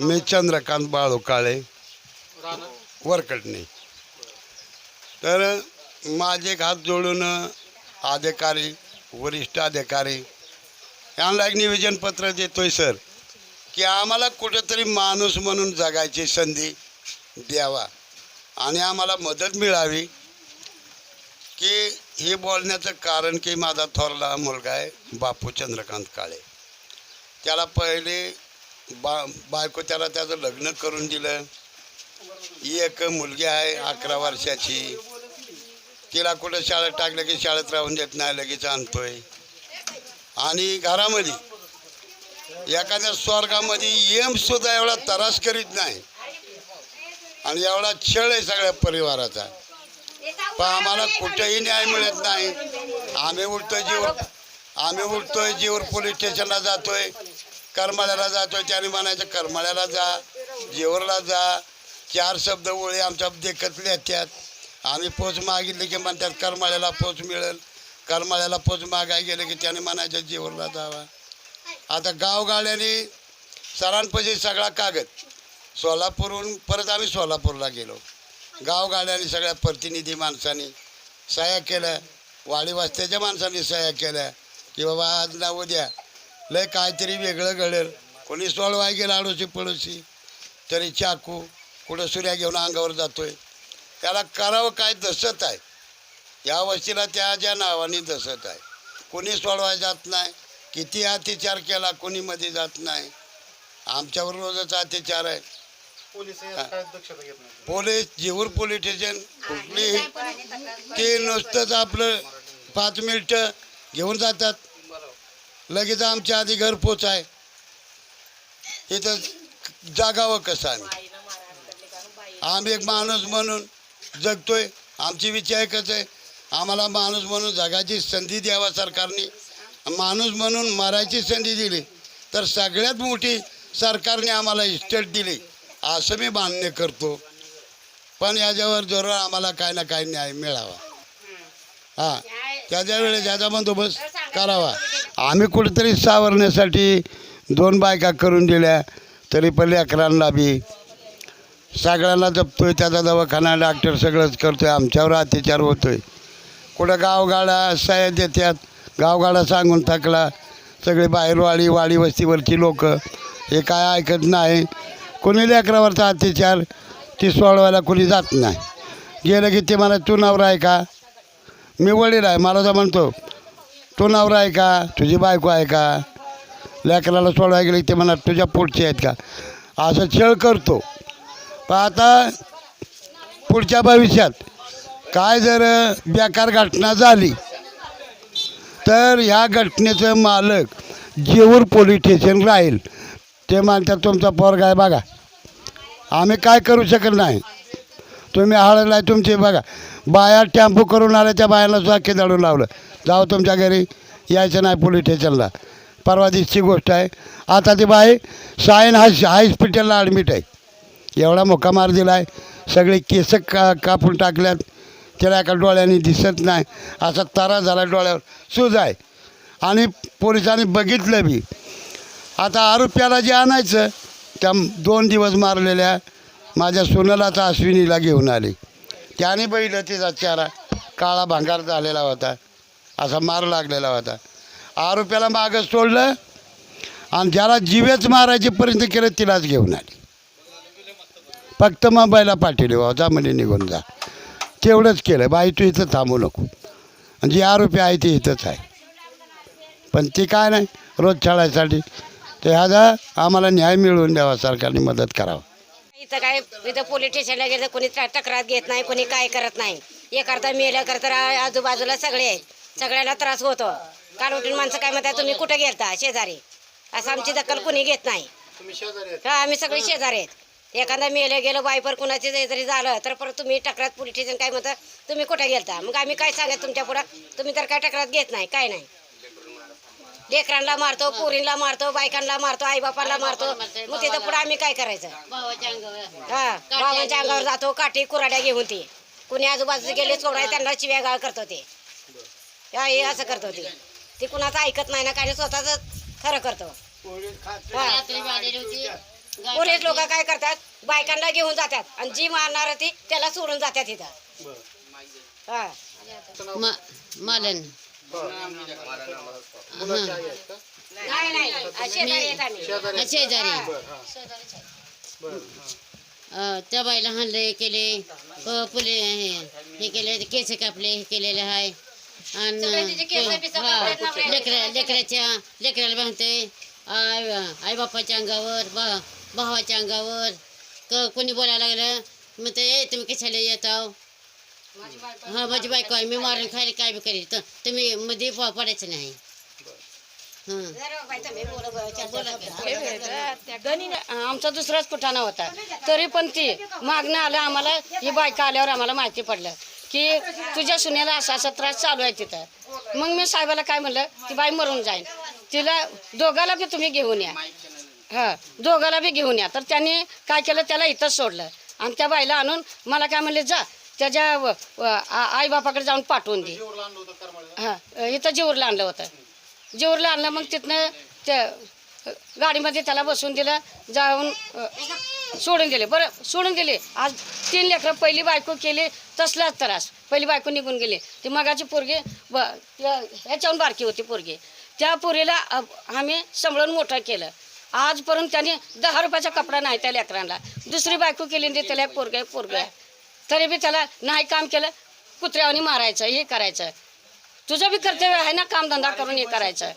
मी चंद्रकांत बाळू काळे वरकटणे. तर माझे हात जोडून अधिकारी वरिष्ठ अधिकारी यांना एक निवेदनपत्र देतोय सर की आम्हाला कुठेतरी माणूस म्हणून जगायची संधी द्यावा. आणि आम्हाला मदत मिळावी. की हे बोलण्याचं कारण की माझा थोरला मुलगा आहे बापू चंद्रकांत काळे. त्याला पहिले बा बायको त्याला त्याचं लग्न करून दिलं. एक मुलगी आहे अकरा वर्षाची. तिला कुठं शाळेत टाकलं की शाळेत राहून देत नाही लगेच आणतोय. आणि घरामध्ये एखाद्या स्वर्गामध्ये येम सुद्धा एवढा त्रास करीत नाही. आणि एवढा छळ आहे सगळ्या परिवाराचा. पण आम्हाला कुठेही न्याय मिळत नाही. आम्ही उठतोय जीवर आम्ही उठतोय जीवर पोलीस स्टेशनला जातोय. करमाळ्याला जातोय त्याने म्हणायचं करमाळ्याला जा जेवरला जा. चार शब्द ओळी आमच्या देखत त्यात आम्ही पोच मागितले की म्हणतात करमाळ्याला पोच मिळेल. करमाळ्याला पोच मागाय गेले की त्याने म्हणायचं जेवरला जावा. आता गावगाड्याने सरांपशी सगळा कागद सोलापूरहून परत आम्ही सोलापूरला गेलो. गावगाड्याने सगळ्या प्रतिनिधी माणसांनी सह्या केल्या. वाडी वस्त्याच्या माणसांनी सह्या केल्या. की बाबा आज ना उद्या लय काहीतरी वेगळं घडेल. कोणी सोळवाय गेला आडोशी पडोशी तरी चाकू कुठं सूर्या घेऊन अंगावर जातोय. त्याला करावं काय दसत आहे. या वस्तीला त्या ज्या नावाने दसत आहे. कोणी सोडवाय जात नाही. किती अत्याचार केला कोणी मध्ये जात नाही. आमच्यावर रोजच अत्याचार आहे. पोलीस जेऊर पोलीस स्टेशन कुठली ते नुसतंच आपलं पाच मिनिटं घेऊन जातात. लगेच आमच्या आधी घर आहे इथं जागावं कसं आम्ही? आम्ही एक माणूस म्हणून जगतोय. आमची विचार कसं आहे. आम्हाला माणूस म्हणून जगाची संधी द्यावा सरकारने. माणूस म्हणून मरायची संधी दिली तर सगळ्यात मोठी सरकारने आम्हाला इस्टेट दिली. असं मी मान्य करतो. पण याच्यावर जरूर आम्हाला काय ना काय न्याय मिळावा. हां. त्याच्या वेळेस याचा बंदोबस्त करावा. आम्ही कुठेतरी सावरण्यासाठी दोन बायका करून दिल्या तरी पण लेकरांना बी. सगळ्यांना जपतोय त्याचा दवाखाना डॉक्टर सगळंच करतोय आमच्यावर अत्याचार होतोय. कुठं गावगाडा सह्या देतात गावगाडा सांगून थकला सगळे बाहेरवाडी वाडी वस्तीवरची लोक हे काय ऐकत नाही. कोणी लेकरावरचा अत्याचार ती सोडवायला कोणी जात नाही. गेलं की ते मला तू नवरा आहे का? मी वडील आहे मला तर म्हणतो तो नवरा आहे का? तुझी बायको आहे का? लेकराला सोडवाय गेली ते म्हणा तुझ्या पुढचे आहेत का? असं छळ करतो. पण आता पुढच्या भविष्यात काय जर बेकार घटना झाली तर ह्या घटनेचं मालक जेऊर पोलीस स्टेशन राहील. ते म्हणतात तुमचा पोरगा आहे बघा. आम्ही काय करू शकत नाही? तुम्ही हळदला आहे तुमची बघा. बाया टॅम्पो करून आल्या त्या बायाला सुद्धा केदाडून लावलं. जाऊ तुमच्या घरी. यायचं नाही पोलीस स्टेशनला परवा दिवशीची गोष्ट आहे. आता ती बाई सायन हाय हॉस्पिटलला ॲडमिट आहे. एवढा मोका मार दिला आहे सगळे केस का कापून टाकल्यात. त्याला एका डोळ्याने दिसत नाही. असा तारा झाला डोळ्यावर. सूज आहे. आणि पोलिसांनी बघितलं बी. आता आरोप्याला जे आणायचं त्या दोन दिवस मारलेल्या माझ्या सोनलाचा अश्विनीला घेऊन आले. त्याने बघितलं तिचा चारा काळा भांगार झालेला होता. असा मार लागलेला होता. आरोप्याला मागं सोडलं आणि ज्याला जीवेच मारायची पर्यंत केलं तिलाच घेऊन आली. फक्त मुंबईला पाठवले बाबा जा म्हणजे निघून जा. तेवढंच केलं. बाई तू इथं थांबू नको. आणि जी आरोपी आहे ती इथंच आहे. पण ती काय नाही रोज छळायसाठी तर ह्याचा आम्हाला न्याय मिळवून द्यावा सरकारने मदत करावं. इथं काय इथं पोलीस स्टेशनला गेलं कोणी त- तक्रार घेत नाही कोणी काय करत नाही. एखादा मेलं कर तर आ- आजूबाजूला सगळे आहेत. सगळ्याला त्रास होतो. काल उठून माणसं काय म्हणतात तुम्ही कुठं गेलता? शेजारी. असं आमची दखल कोणी घेत नाही. तुम्ही शेजारी आहेत. हा आम्ही सगळे शेजारी आहेत. एखादा मेलं गेलं बायपर कुणाचे जरी जरी झालं तर परत तुम्ही तक्रार पोलीस स्टेशन काय म्हणतात तुम्ही कुठं गेलता? मग आम्ही काय सांगत तुमच्या पुढं? तुम्ही तर काय तक्रार घेत नाही काय नाही. लेकरांना मारतो पोरींना मारतो बायकांना मारतो आईबापांना मारतो. मग तिथं पुढे आम्ही काय करायचं? हा बाबांच्या अंगावर जातो काठी कुराड्या घेऊन ती. कुणी आजूबाजूचे गेले चोराय त्यांना चिव्या गाळ करतो ते. हा, हे असं करतो ते. ती कुणाचं ऐकत नाही ना काही स्वतःच खरं करतो. हा. पोलीस लोक काय करतात? बायकांना घेऊन जातात. आणि जी मारणार ती त्याला सोडून जातात इथं. बरं. हा. मालन. बरं मुलाची आई आहेत का? नाही नाही. शेजारी आहेत आम्ही. शेजारी आहेत? शेजारी बरं हां बरं हां. अं, त्या बाईला हाणले केले. प- पुले हे हे केले केस कापले हे केलेले आहे सगळे तिचे केस बिस कापलेत नवऱ्याने. आणि लेकरा लेकराच्या लेकराला बांधते. आई आई बापाच्या अंगावर बा भावाच्या अंगावर. क कोणी बोलायला लागलं? मग ते "ए, तुम्ही कशाला येत आहो? हा माझी बायको आहे. मी मारून खायला काय बी करेल? तर तुम्ही मध्ये प- पडायचं नाही. हां आमचा दुसराच कुठाना होता. तरी पण ती मागणं आलं आम्हाला ही बायका आल्यावर आम्हाला माहिती पडलं की तुझ्या सुनेला असा असा त्रास चालू आहे तिथं. मग मी साहेबाला काय म्हणलं ती बाई मरून जाईल. तिला दोघाला बी तुम्ही घेऊन या. हा दोघाला बी घेऊन या. तर त्यांनी काय केलं त्याला इथंच सोडलं. आणि त्या बाईला आणून मला काय म्हणले जा त्याच्या आईबापाकडे जाऊन पाठवून दे. हां इथं जेऊरला आणलं होतं. जेवरला आणलं मग तिथनं त्या गाडीमध्ये त्याला बसून दिलं जाऊन सोडून दिले बरं सोडून दिले आज तीन लेकरं पहिली बायको केली तसलाच त्रास. पहिली बायको निघून गेली. ती मगाची पोरगी ब ह्याच्याहून बारकी होती पोरगी. त्या पोरीला आम्ही सांभाळून मोठं केलं. आजपर्यंत त्याने दहा रुपयाचा कपडा नाही त्या लेकरांना. दुसरी बायको केली आणि त्याला एक पोरग एक पोरग. तरी बी त्याला नाही काम केलं कुत्र्यावानी मारायचं हे करायचं. तुझं बी कर्तव्य आहे ना कामधंदा करून हे करायचं.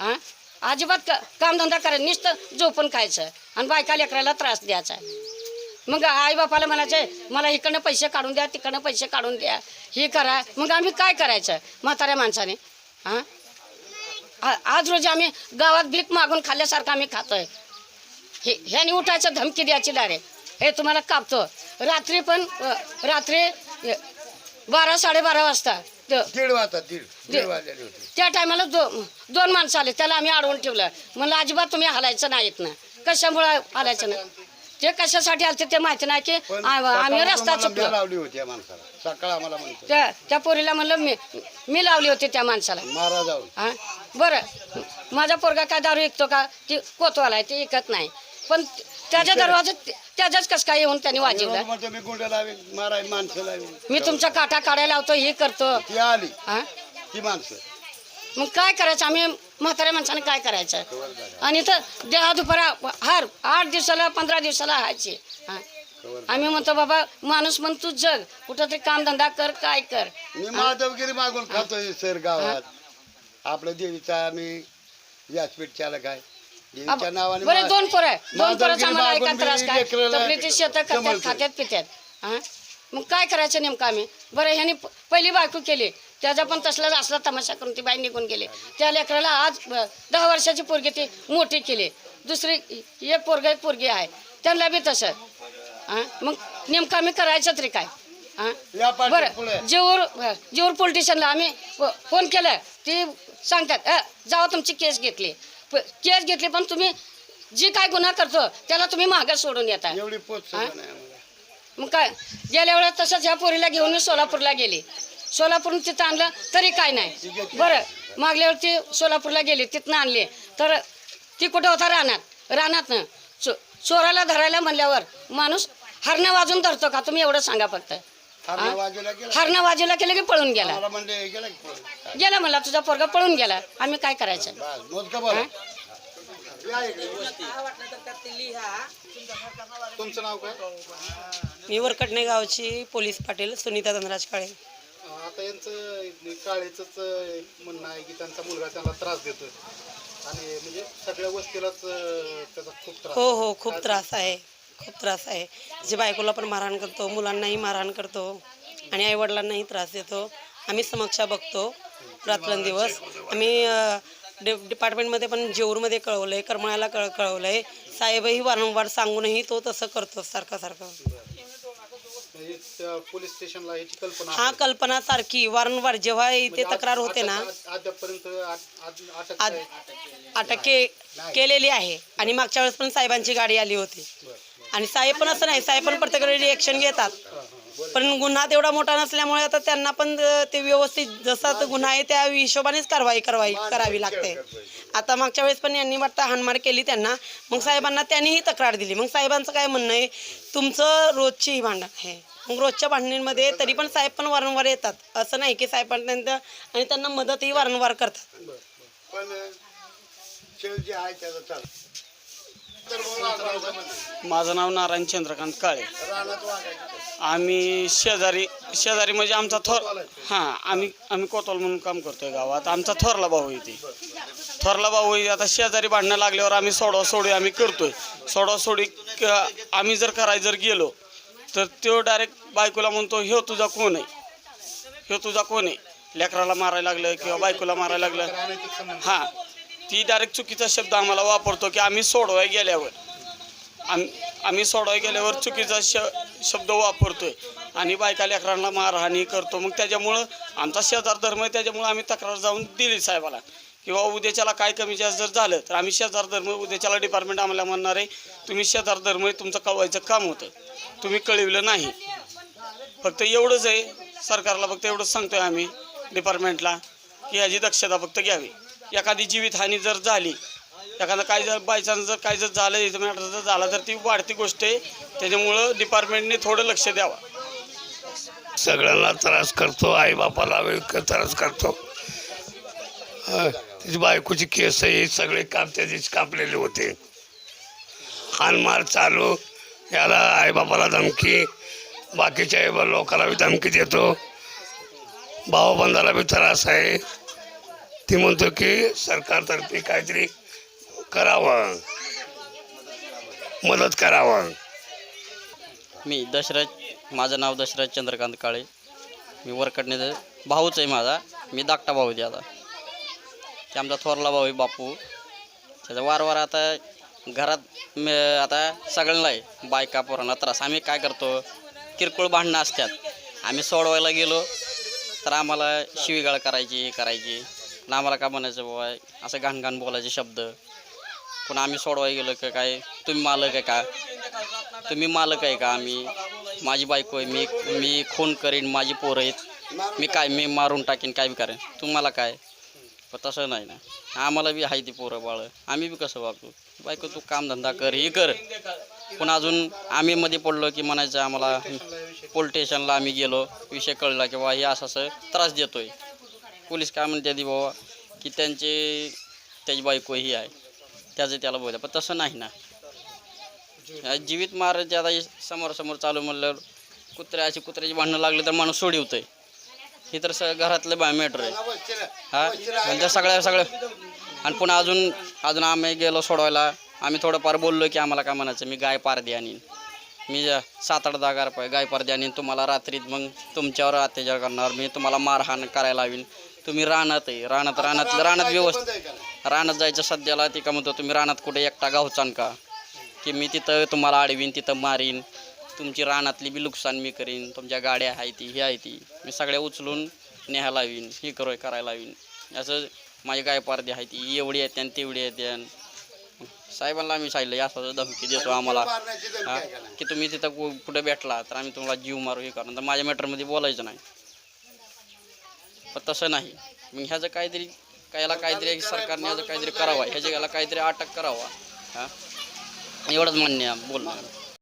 हां? अजिबात क कामधंदा करायचं नुसतं झोपून खायचं आणि बायका लेकराला त्रास द्यायचा. मग आई बापाला म्हणायचे मला इकडनं पैसे काढून द्या तिकडनं पैसे काढून द्या. हे करा. मग आम्ही काय करायचं म्हाताऱ्या माणसाने? हां? आज रोजी आम्ही गावात भीक मागून खाल्ल्यासारखं आम्ही खातोय. हे ह्याने उठायचं धमकी द्यायची डायरेक्ट हे तुम्हाला कापतो. रात्री पण रात्री बारा साडेबारा वाजता त- दीड वाजता दीड दीड वाजलेले होते. त्या टायमाला दो दोन माणसं आले त्याला आम्ही अडवून ठेवलं. म्हणलं अजिबात तुम्ही हलायचं नाहीत ना कशामुळे हलायचं नाही? ते कशासाठी आलते ते माहिती नाही की पण आम्ही सकाळी रस्ता आम्हाला चुकलो. लावली होती या माणसाला. सकाळ आम्हाला म्हणतो. त्या त्या पोरीला म्हणलं मी मी लावली होती त्या माणसाला. मारा जाऊन हा? बरं. माझा पोरगा काय दारू विकतो का? ती कोतवाला आहे ते विकत नाही. पण त्याच्या दरवाजात त्याच्याच कसं काय येऊन त्यांनी वाजवलं? म्हणतो मी गुंड लावेन माराय माणसं लावेन. मी तुमचा काटा काढायला लावतो हे करतो. ती आली. हा? ती माणसं. मग काय करायचं? आम्ही म्हाताऱ्या माणसाने काय करायचं? आणि तर देहा दुपारा हार आठ दिवसाला पंधरा दिवसाला हायचे. हा. आम्ही म्हणतो बाबा माणूस म्हण तू जग. कुठं तरी कामधंदा कर काय कर. मी माधवगिरी मागून खातोय सर गावात. आपलं देवीचा आम्ही व्यासपीठ चालक आहे देवीच्या नावाने बरं दोन पोरं आहे. दोन माधवगिरी पोरं आम्हाला मागून ऐका मी त्रास काय? लेकराला तपलीची शेतं करतात. खात्यात पित्यात. हा? मग काय करायचं नेमकं आम्ही? बरं ह्यानी पहिली बायको केली. त्याचा पण तसलाच असला तमाशा करून ती बाई निघून गेली. त्या लेकराला आज दहा वर्षाची पोरगी ती मोठी केली. दुसरी एक पोरग एक पोरगी आहे. त्यांना बी तसं. हा? मग नेमकं आम्ही करायचं तरी काय? हा. बरं जेऊर जेऊर पोलीस स्टेशनला आम्ही फोन केला. ती सांगतात "अ, जावा तुमची केस घेतली. केस घेतली पण तुम्ही जी काय गुन्हा करतो त्याला तुम्ही मागं सोडून येता. एवढी पोच हा? नाही आम्हाला. मग काय? गेल्या वेळेस तसंच ह्या पोरीला घेऊन सोलापूरला गेली. सोलापूरहून तिथं आणलं तरी काय नाही. बरं मागल्या वेळी ती सोलापूरला गेली तिथनं आणली. तर ती कुठं होता? रानात. रानातनं. चो चोराला धरायला म्हणल्यावर माणूस हरणं वाजून धरतो का? तुम्ही एवढं सांगा फक्त. हरणं बाजूला गेला. हरणं बाजूला केलं की पळून गेला. मला म्हणले गेला की पळून. गेला म्हणला तुझा पोरगा पळून गेला. आम्ही काय करायचं? बस मोजका बोला या इकडे. तुमचं नाव काय? मी वरकटणे गावची पोलीस पाटील सुनीता धनराज काळे. आता यांचं काळेचंच म्हणणं आहे की त्यांचा मुलगा त्यांना त्रास देतोय. आणि म्हणजे सगळ्या वस्तीलाच अं, त्याचा खूप त्रास हो हो खूप त्रास आहे. खूप त्रास आहे. जे बायकोला पण मारहाण करतो मुलांनाही मारहाण करतो आणि आईवडिलांनाही त्रास देतो. आम्ही समक्षा बघतो रात्रंदिवस. आम्ही डि डिपार्टमेंटमध्ये पण जेऊरमध्ये कळवलं आहे करमळ्याला कळ कळवलं आहे साहेबही वारंवार सांगूनही तो तसं करतो सारखं सारखं. म्हणजे पोलीस स्टेशनला कल्पना हा. कल्पना सारखी वारंवार जेव्हा इथे म्हणजे तक्रार होते ना अटक- केलेली आहे. आणि मागच्या वेळेस पण साहेबांची गाडी आली होती. आणि साहेब पण असं नाही साहेब पण प्रत्येक रिॲक्शन रिएक्शन घेतात. पण गुन्हा तेवढा मोठा नसल्यामुळे आता त्यांना पण ते व्यवस्थित जसा तो गुन्हा आहे त्या हिशोबानेच कारवाई करवाई करावी लागते. आता मागच्या वेळेस पण यांनी वाटतं हानमार केली त्यांना. मग साहेबांना त्यांनीही तक्रार दिली. मग साहेबांचं काय म्हणणं आहे? तुमचं रोजची ही भांडण आहे. मग रोजच्या भांडणींमध्ये तरी पण साहेब पण वारंवार येतात. असं नाही की साहेबांपर्यंत आणि त्यांना मदतही वारंवार करतात. माझं नाव नारायण चंद्रकांत काळे. आम्ही शेजारी शेजारी म्हणजे आमचा थोर हां आम्ही आम्ही कोतवाल म्हणून काम करतोय गावात. आमचा थोरला भाऊ येते थोरला भाऊ आहे आता शेजारी भांडणं लागल्यावर आम्ही सोडवा सोडी आम्ही करतोय. सोडा सोडी क- आम्ही जर करायला जर गेलो तर तो डायरेक्ट बायकोला म्हणतो ह्यो तुझा कोण आहे? ह्यो तुझा कोण आहे? लेकराला मारायला लागलं किंवा बायकोला मारायला लागलं. हां. ती डायरेक्ट चुकीचा शब्द आम्हाला वापरतो की आम्ही सोडवाय गेल्यावर. आम आम्ही सोडवाय गेल्यावर चुकीचा श शब्द वापरतोय. आणि बायका लेकरांना मारहाणी करतो. मग त्याच्यामुळं आमचा शेजार धर्म आहे त्याच्यामुळं आम्ही तक्रार जाऊन दिली साहेबाला. किंवा उद्याच्याला काय कमी जास्त जर झालं तर आम्ही शेजार धर्म उद्याच्याला डिपार्टमेंट आम्हाला म्हणणार आहे तुम्ही शेजार धर्म आहे तुमचं कळवायचं काम होतं. तुम्ही कळविलं नाही. फक्त एवढंच आहे सरकारला फक्त एवढंच सांगतोय आम्ही डिपार्टमेंटला की याची दक्षता फक्त घ्यावी. एखादी जीवितहानी जर झाली एखादं काय जर बायचान्स जर काय जर झालं इथं मॅटर जर झाला तर ती वाढती गोष्ट आहे. त्याच्यामुळं डिपार्टमेंटने थोडं लक्ष द्यावं. सगळ्यांना त्रास करतो आईबापाला वेळ त्रास करतो. त्याची बायकोची केस हे सगळे काम त्या दिवशी कापलेले होते. हानमार चालू याला आईबापाला धमकी बाकीच्या आई लोकांना बी धमकी देतो. भावबंधाला बी त्रास आहे. ती म्हणतो की सरकारतर्फे काहीतरी करावं. मदत करावं. मी दशरथ माझं नाव दशरथ चंद्रकांत काळे. मी वरकडण्याचं भाऊच आहे माझा. मी धाकटा भाऊ आहे आता ते आमचा थोरला भाऊ आहे बापू. त्याचा वारंवार आता घरात आता सगळ्यांना आहे. बायका पोरांना त्रास. आम्ही काय करतो? किरकोळ भांडणं असतात. आम्ही सोडवायला गेलो तर आम्हाला शिवीगाळ करायची हे करायची. आणि आम्हाला काय म्हणायचं बाबा? असं घाण घाण बोलायचे शब्द. पुन्हा आम्ही सोडवायला गेलो का काय? तुम्ही मालक आहे का? तुम्ही मालक आहे का आम्ही? माझी बायको आहे. मी मी खून करीन. माझी पोरं आहेत. मी काय मी मारून टाकीन काय बी करेन. तुम्हाला काय? पण तसं नाही ना. आम्हाला बी आहे ती पोरं बाळं. आम्ही बी कसं वागतो बायको तू कामधंदा कर हे कर. पुन्हा अजून आम्ही मध्ये पडलो की म्हणायचं आम्हाला पोलीस स्टेशनला आम्ही गेलो. विषय कळला की बाबा हे असं असं त्रास देतोय. पोलीस काय म्हणते ती बाबा की त्यांचे त्याची बायको ही आहे. त्याचं त्याला बोलतं पण तसं नाही ना. जीवित मारायचे आता समोरासमोर चालू म्हणल्यावर कुत्र्या अशी कुत्र्याची भांडणं लागली तर माणूस सोडवतं आहे ही तर स घरातलं बा मॅटर आहे. हा? म्हणजे सगळ्या सगळं आणि पुन्हा अजून अजून आम्ही गेलो सोडवायला. आम्ही थोडंफार बोललो की आम्हाला काय म्हणायचं मी गाय पारदी आणीन. मी सात आठ दहा पाय गाय पारदी आणीन. तुम्हाला रात्रीत मग तुमच्यावर अत्याचार करणार. मी तुम्हाला मारहाण करायला लावीन. तुम्ही रानात आहे. रानात रानात रानात व्यवस्थित रानात जायचं सध्याला ती का म्हणतो तुम्ही रानात कुठे एकटा गावचान का? की मी तिथं तुम्हाला अडवीन तिथं मारीन. तुमची रानातली बी नुकसान मी करीन. तुमच्या गाड्या आहे ती ही आहे ती. मी सगळ्या उचलून न्यायला लावीन ही करो करायला लावीन. असं माझी गाय पारदी आहे ती. एवढी येते आणि तेवढी येते आणि साहेबांना आम्ही सांगितलं असं धमकी देतो आम्हाला. हा, का तुम्ही तिथं कुठे भेटला तर आम्ही तुम्हाला जीव मारू हे करू तर माझ्या मॅटरमध्ये बोलायचं नाही. पण तसं नाही. मग ह्याचं काहीतरी याला काहीतरी सरकारने ह्याचं काहीतरी करावं. ह्याच्या याला काहीतरी अटक करावा. हां? एवढंच मान्य आहे बोलणं